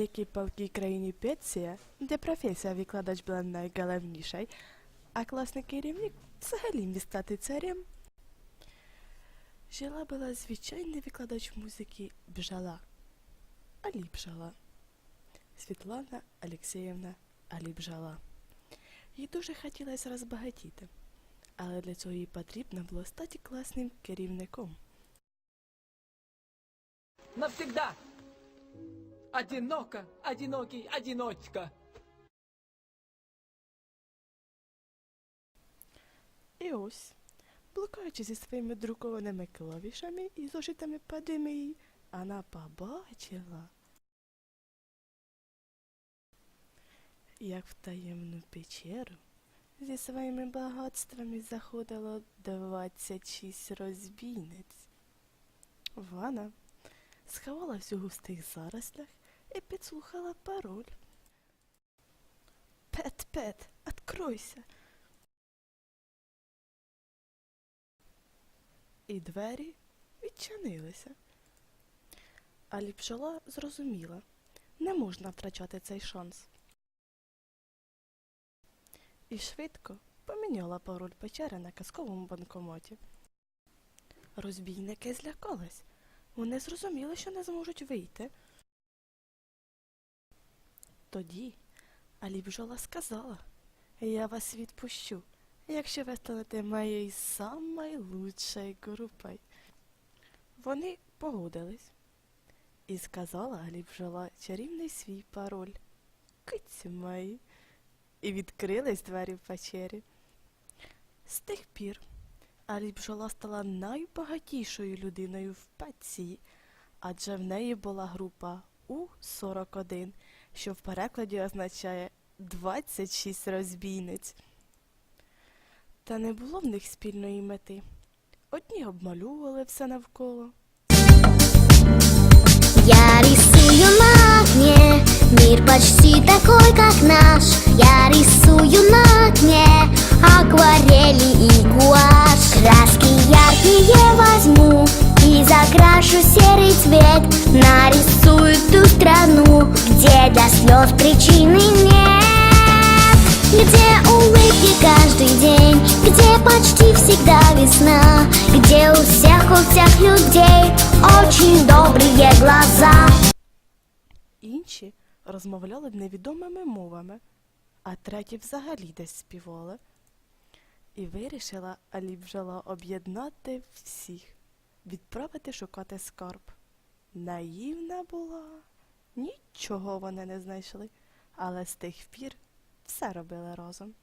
великій палкій країні Пеція, де професія викладач була найголовнішою, а класний керівник взагалі міг стати царем. Жила була звичайний викладач музики Бжала. Алі Бжала. Світлана Алексеївна Алі Бжала. Їй дуже хотілося розбагатіти, але для цього їй потрібно було стати класним керівником. навсегда. Одиноко, одинокий, одиночка. І ось, блукаючи зі своїми друкованими клавішами і зошитами падимії, вона побачила, як в таємну печеру зі своїми багатствами заходило 26 розбійниць. Вона сховалась у густих зарослях і підслухала пароль. Пет, пет, откройся. і двері відчинилися. А ліпшола зрозуміла, не можна втрачати цей шанс. І швидко поміняла пароль печери на казковому банкоматі. Розбійники злякались. Вони зрозуміли, що не зможуть вийти. Тоді Алібжола сказала, я вас відпущу, якщо ви станете моєю самою лучшою групою. Вони погодились. І сказала Алібжола чарівний свій пароль. Киці мої. І відкрились двері в печері. З тих пір Алібжола стала найбагатішою людиною в пеці, адже в неї була група У-41, що в перекладі означає 26 розбійниць. Та не було в них спільної мети. Одні обмальовували все навколо, Я рисую на окне Мир почти такой, как наш Я рисую на окне Акварели и гуашь Краски яркие возьму И закрашу серый цвет Нарисую слез причины нет Где улыбки каждый день Где почти всегда весна Где у всех, у всех людей Очень добрые глаза інші розмовляли невідомими мовами, а треті взагалі десь співали. І вирішила Алібжала об'єднати всіх, відправити шукати скарб. Наївна була, нічого вони не знайшли, але з тих пір все робили разом.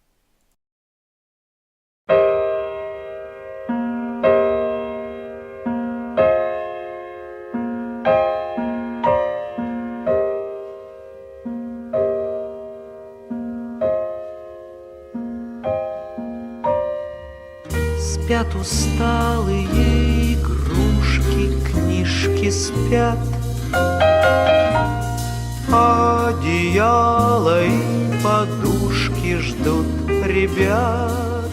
Спят усталые игрушки, книжки спят Одеяло и подушки ждут ребят.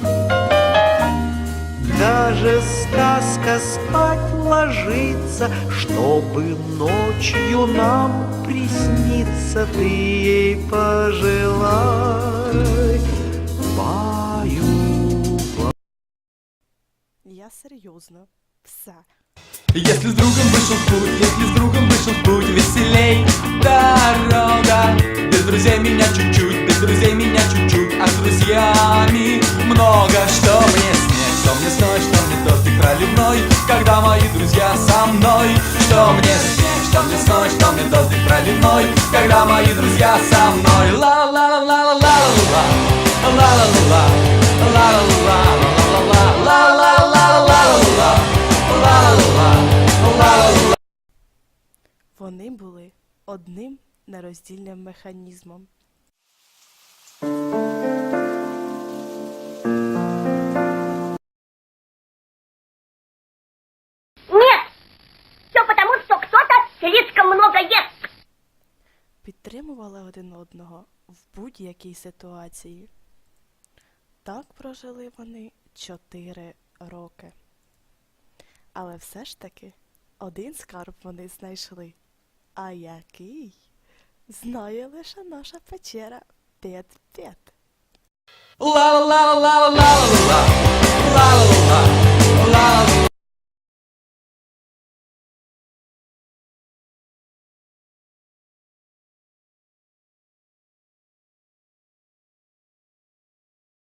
Даже сказка спать ложится Чтобы ночью нам присниться Ты ей пожелай. Баю, Я серйозно, все. Если с другом вышел в путь, если с другом вышел в путь Веселей дорога Без друзей меня чуть-чуть, без друзей меня чуть-чуть А с друзьями много Что мне снег, что мне сной, что мне дождик проливной Когда мои друзья со мной Что мне снег, что мне сной, что мне дождик проливной Когда мои друзья со мной Ла-ла-ла-ла-ла-ла-ла Ла-ла-ла-ла Ла-ла-ла-ла-ла-ла-ла-ла-ла-ла Вони були одним нероздільним механізмом. Нет! Все потому, что кто-то слишком много ест. підтримували один одного в будь-якій ситуації. Так прожили вони чотири роки. Але все ж таки один скарб вони знайшли. А який? знає лише наша печера. Пет-пет. ла